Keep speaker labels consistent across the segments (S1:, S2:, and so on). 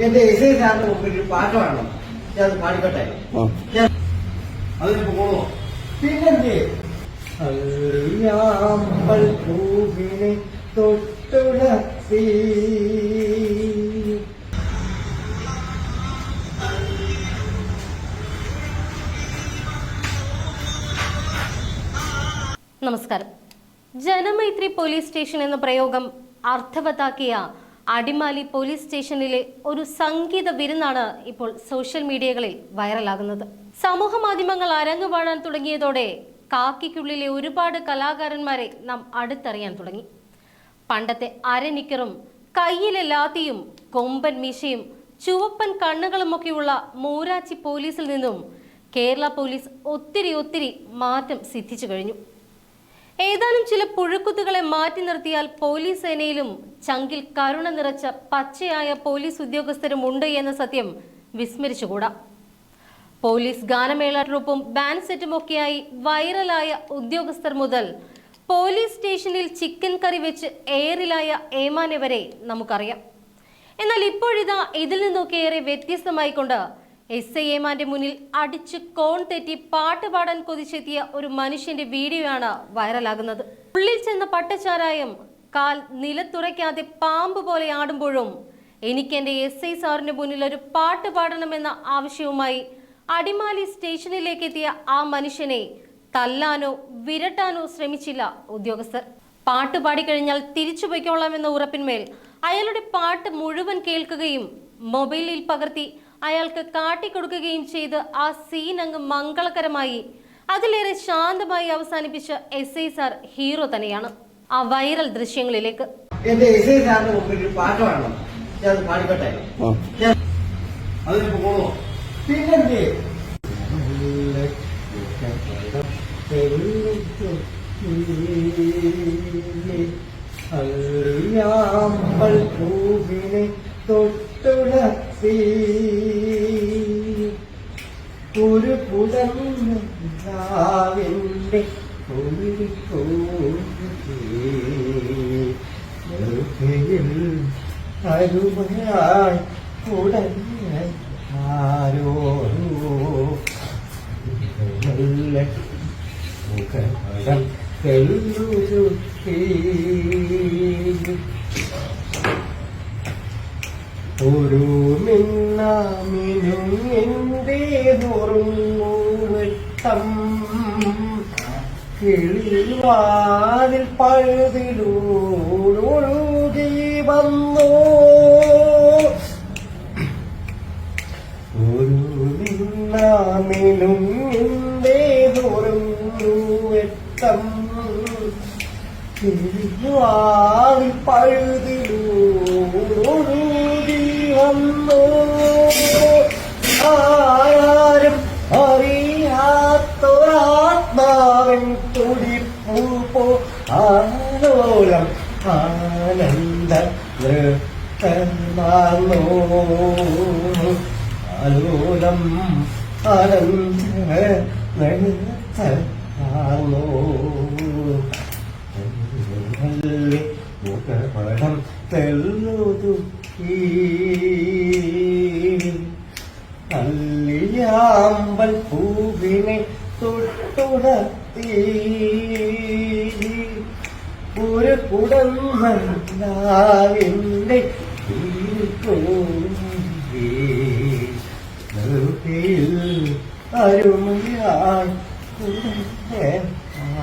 S1: എന്റെ S I സാറിന്റെ മുമ്പിൽ ഒരു പാട്ട് വേണം ഞാൻ അത് പാടിക്കട്ടെ? ഞാൻ
S2: അതിനിപ്പോ പോണോ
S1: പിന്നെന്തേ? അറിയാമ്പൽ പൂവിനെ തൊട്ടുണർത്തി
S3: നമസ്കാരം. ജനമൈത്രി പോലീസ് സ്റ്റേഷൻ എന്ന പ്രയോഗം അർത്ഥവത്താക്കിയ അടിമാലി പോലീസ് സ്റ്റേഷനിലെ ഒരു സംഗീത വിരുന്നാണ് ഇപ്പോൾ സോഷ്യൽ മീഡിയകളിൽ വൈറലാകുന്നത്. സമൂഹ മാധ്യമങ്ങൾ അരങ്ങുപാടാൻ തുടങ്ങിയതോടെ കാക്കിക്കുള്ളിലെ ഒരുപാട് കലാകാരന്മാരെ നാം അടുത്തറിയാൻ തുടങ്ങി. പണ്ടത്തെ അരനിക്കറും കയ്യിലെ ലാത്തിയും കൊമ്പൻ മീശയും ചുവപ്പൻ കണ്ണുകളുമൊക്കെയുള്ള മൂരാച്ചി പോലീസിൽ നിന്നും കേരള പോലീസ് ഒത്തിരി ഒത്തിരി മാറ്റം സിദ്ധിച്ചു കഴിഞ്ഞു. ഏതാനും ചില പുഴുക്കുത്തുകളെ മാറ്റി നിർത്തിയാൽ പോലീസ് സേനയിലും ചങ്കിൽ കരുണ നിറച്ച പച്ചയായ പോലീസ് ഉദ്യോഗസ്ഥരും ഉണ്ട് എന്ന സത്യം വിസ്മരിച്ചുകൂടാ. പോലീസ് ഗാനമേള ട്രൂപ്പും ബാൻഡ് സെറ്റും ഒക്കെയായി വൈറലായ ഉദ്യോഗസ്ഥർ മുതൽ പോലീസ് സ്റ്റേഷനിൽ ചിക്കൻ കറി വെച്ച് എയറിലായ ഏമാനെ വരെ നമുക്കറിയാം. എന്നാൽ ഇപ്പോഴിതാ ഇതിൽ നിന്നൊക്കെ ഏറെ വ്യത്യസ്തമായിക്കൊണ്ട് എസ് ഐ എമാന്റെ മുന്നിൽ അടിച്ച് കോൺ തെറ്റി പാട്ട് പാടാൻ കൊതിച്ചെത്തിയ ഒരു മനുഷ്യന്റെ വീഡിയോ ആണ് വൈറലാകുന്നത്. ഉള്ളിൽ ചെന്ന പട്ടച്ചാരായം കാൽ നിലത്തുറയ്ക്കാതെ പാമ്പ് പോലെ ആടുമ്പോഴും എനിക്ക് എന്റെ എസ് ഐ സാറിന്റെ മുന്നിൽ ഒരു പാട്ട് പാടണമെന്ന ആവശ്യവുമായി അടിമാലി സ്റ്റേഷനിലേക്ക് എത്തിയ ആ മനുഷ്യനെ തല്ലാനോ വിരട്ടാനോ ശ്രമിച്ചില്ല ഉദ്യോഗസ്ഥർ. പാട്ട് പാടിക്കഴിഞ്ഞാൽ തിരിച്ചു പൊയ്ക്കോളാമെന്ന ഉറപ്പിന്മേൽ അയാളുടെ പാട്ട് മുഴുവൻ കേൾക്കുകയും മൊബൈലിൽ പകർത്തി അയാൾക്ക് കാട്ടിക്കൊടുക്കുകയും ചെയ്ത് ആ സീൻ അങ്ങ് മംഗളകരമായി അതിലേറെ ശാന്തമായി അവസാനിപ്പിച്ച എസ് ഐ സാർ ഹീറോ തന്നെയാണ് ആ വൈറൽ ദൃശ്യങ്ങളിലേക്ക്.
S1: എന്റെ എസ് ഐ മുമ്പിൽ പാട്ട് ഞാൻ പാടിക്കട്ടെ? അറിയാമ്പൽ പൂവിനെ തൊട്ടുണർത്തി. ഒരു പുതന്റെ അരുമയായി ഉടനെ ആരോ നല്ല മുഖപടം തെല്ലുരുത്തി ഒരു മിന്നാമിനും വെട്ടം കിളിവാതിൽ പഴുതിലൂടൊഴുകി വന്നു. ഒരു മിന്നാമിനും എന്തേ വെട്ടം. കിളിവാതിൽ പഴുതിലൂടൊഴുകി വന്നു. ആലോലം ആനന്ദ നൃത്തമാർന്നോ മുഖപടം തെല്ലുതുക്കി അല്ലിയാമ്പൽ പൂവിനെ തൊട്ടുടത്തി ഒരു കുടന്നാവിന്റെ അരുമയാൾ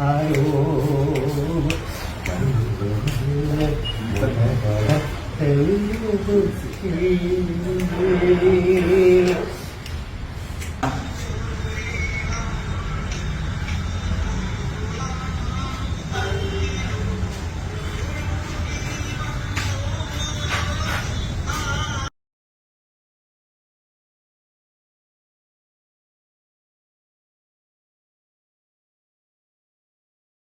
S1: ആരോ Thank you.